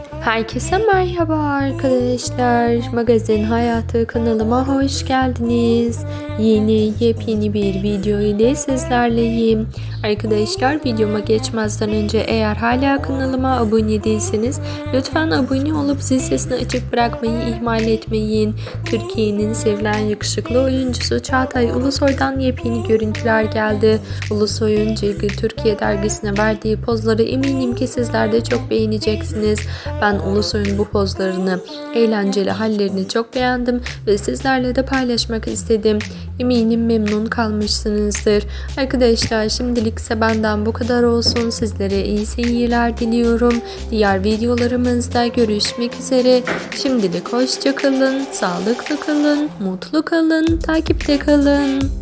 Thank you. Herkese merhaba arkadaşlar. Magazin Hayatı kanalıma hoş geldiniz. Yeni yepyeni bir video ile sizlerleyim. Arkadaşlar videoma geçmezden önce eğer hala kanalıma abone değilseniz lütfen abone olup zil sesini açık bırakmayı ihmal etmeyin. Türkiye'nin sevilen yakışıklı oyuncusu Çağatay Ulusoy'dan yepyeni görüntüler geldi. Ulusoy'un Cilgı Türkiye dergisine verdiği pozları eminim ki sizler de çok beğeneceksiniz. Ben Ulusoy'un bu pozlarını, eğlenceli hallerini çok beğendim ve sizlerle de paylaşmak istedim. Eminim memnun kalmışsınızdır. Arkadaşlar şimdilik ise benden bu kadar olsun. Sizlere iyi seyirler diliyorum. Diğer videolarımızda görüşmek üzere. Şimdilik hoşça kalın, sağlıklı kalın, mutlu kalın, takipte kalın.